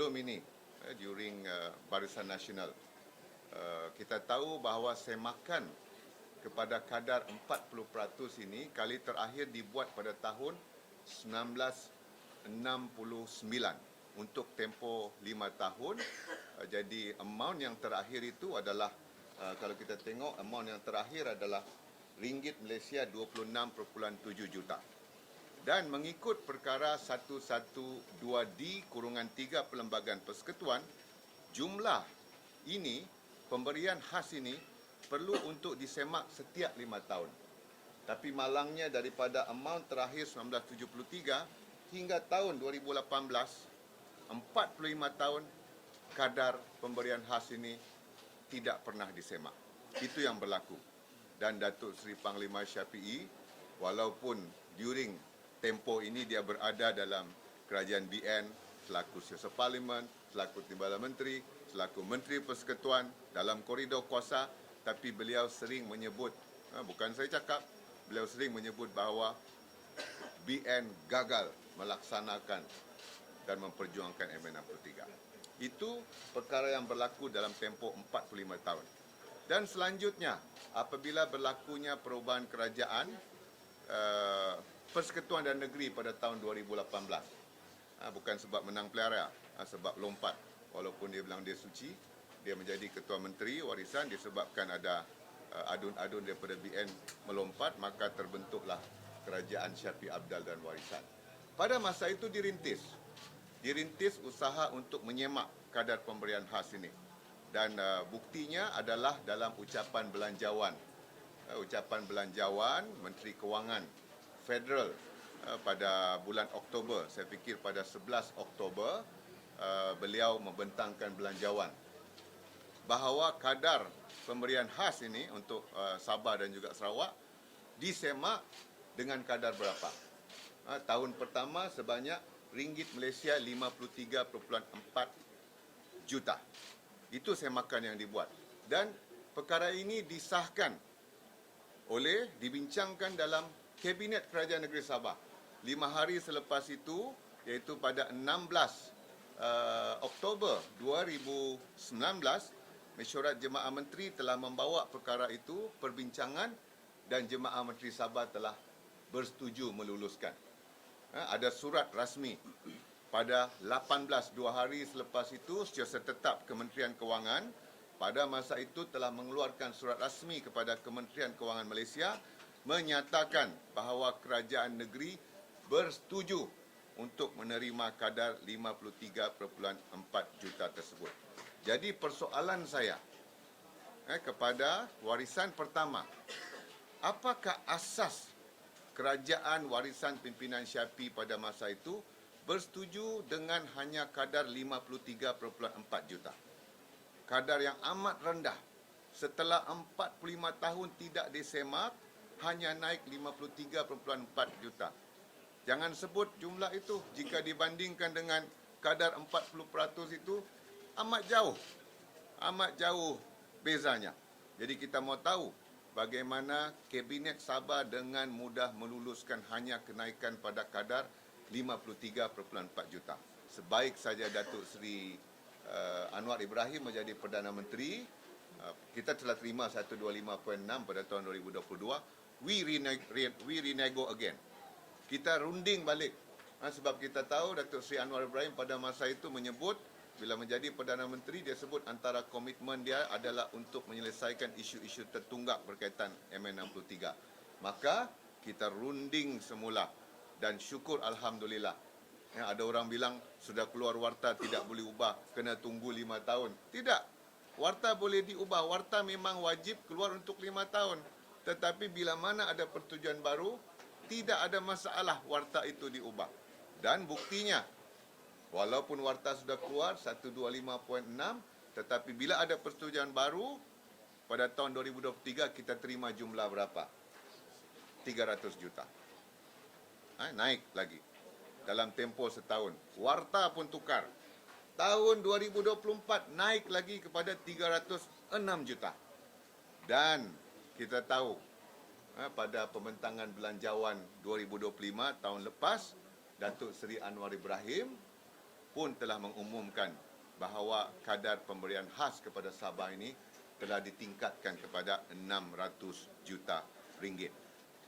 sebelum ini eh, during uh, Barisan Nasional uh, kita tahu bahawa semakan kepada kadar 40% ini kali terakhir dibuat pada tahun 1969 untuk tempoh 5 tahun. Uh, jadi amount yang terakhir itu adalah uh, kalau kita tengok amount yang terakhir adalah ringgit Malaysia 26.7 juta dan mengikut perkara 112D kurungan 3 Perlembagaan Persekutuan jumlah ini pemberian khas ini perlu untuk disemak setiap 5 tahun tapi malangnya daripada amount terakhir 1973 hingga tahun 2018 45 tahun kadar pemberian khas ini tidak pernah disemak. Itu yang berlaku. Dan Datuk Seri Panglima Syafi'i walaupun during tempo ini dia berada dalam kerajaan BN selaku Setiausaha Parlimen, selaku Timbalan Menteri, selaku Menteri Persekutuan dalam koridor kuasa tapi beliau sering menyebut ha, bukan saya cakap beliau sering menyebut bahawa BN gagal melaksanakan dan memperjuangkan MN63. Itu perkara yang berlaku dalam tempoh 45 tahun. Dan selanjutnya, apabila berlakunya perubahan kerajaan uh, Persekutuan dan Negeri pada tahun 2018. Uh, bukan sebab menang pelara, uh, sebab lompat. Walaupun dia bilang dia suci, dia menjadi ketua menteri warisan disebabkan ada uh, adun-adun daripada BN melompat, maka terbentuklah kerajaan Syafiq Abdal dan warisan. Pada masa itu dirintis dirintis usaha untuk menyemak kadar pemberian khas ini. Dan uh, buktinya adalah dalam ucapan belanjawan. Uh, ucapan belanjawan Menteri Kewangan Federal uh, pada bulan Oktober, saya fikir pada 11 Oktober, uh, beliau membentangkan belanjawan bahawa kadar pemberian khas ini untuk uh, Sabah dan juga Sarawak disemak dengan kadar berapa. Uh, tahun pertama sebanyak ringgit Malaysia 53.4 juta. Itu semakan yang dibuat. Dan perkara ini disahkan oleh dibincangkan dalam Kabinet Kerajaan Negeri Sabah. Lima hari selepas itu, iaitu pada 16 uh, Oktober 2019, Mesyuarat Jemaah Menteri telah membawa perkara itu perbincangan dan Jemaah Menteri Sabah telah bersetuju meluluskan. Ha, ada surat rasmi pada 18 dua hari selepas itu setiausaha tetap Kementerian Kewangan pada masa itu telah mengeluarkan surat rasmi kepada Kementerian Kewangan Malaysia menyatakan bahawa kerajaan negeri bersetuju untuk menerima kadar 53.4 juta tersebut. Jadi persoalan saya eh, kepada warisan pertama, apakah asas kerajaan warisan pimpinan Syafi pada masa itu bersetuju dengan hanya kadar 53.4 juta. Kadar yang amat rendah. Setelah 45 tahun tidak disemak, hanya naik 53.4 juta. Jangan sebut jumlah itu jika dibandingkan dengan kadar 40% itu amat jauh. Amat jauh bezanya. Jadi kita mau tahu bagaimana Kabinet Sabah dengan mudah meluluskan hanya kenaikan pada kadar 53.4 juta. Sebaik saja Datuk Seri uh, Anwar Ibrahim menjadi Perdana Menteri, kita telah terima 125.6 pada tahun 2022, we reneg we renego again. Kita runding balik. Ha, sebab kita tahu Datuk Seri Anwar Ibrahim pada masa itu menyebut bila menjadi Perdana Menteri dia sebut antara komitmen dia adalah untuk menyelesaikan isu-isu tertunggak berkaitan MN63. Maka kita runding semula dan syukur Alhamdulillah. Ya, ada orang bilang sudah keluar warta tidak boleh ubah, kena tunggu lima tahun. Tidak, warta boleh diubah. Warta memang wajib keluar untuk lima tahun. Tetapi bila mana ada pertujuan baru, tidak ada masalah warta itu diubah. Dan buktinya, Walaupun warta sudah keluar 125.6 tetapi bila ada persetujuan baru pada tahun 2023 kita terima jumlah berapa? 300 juta. Ha, naik lagi dalam tempoh setahun. Warta pun tukar. Tahun 2024 naik lagi kepada 306 juta. Dan kita tahu ha, pada pembentangan belanjawan 2025 tahun lepas Datuk Seri Anwar Ibrahim pun telah mengumumkan bahawa kadar pemberian khas kepada Sabah ini telah ditingkatkan kepada 600 juta ringgit.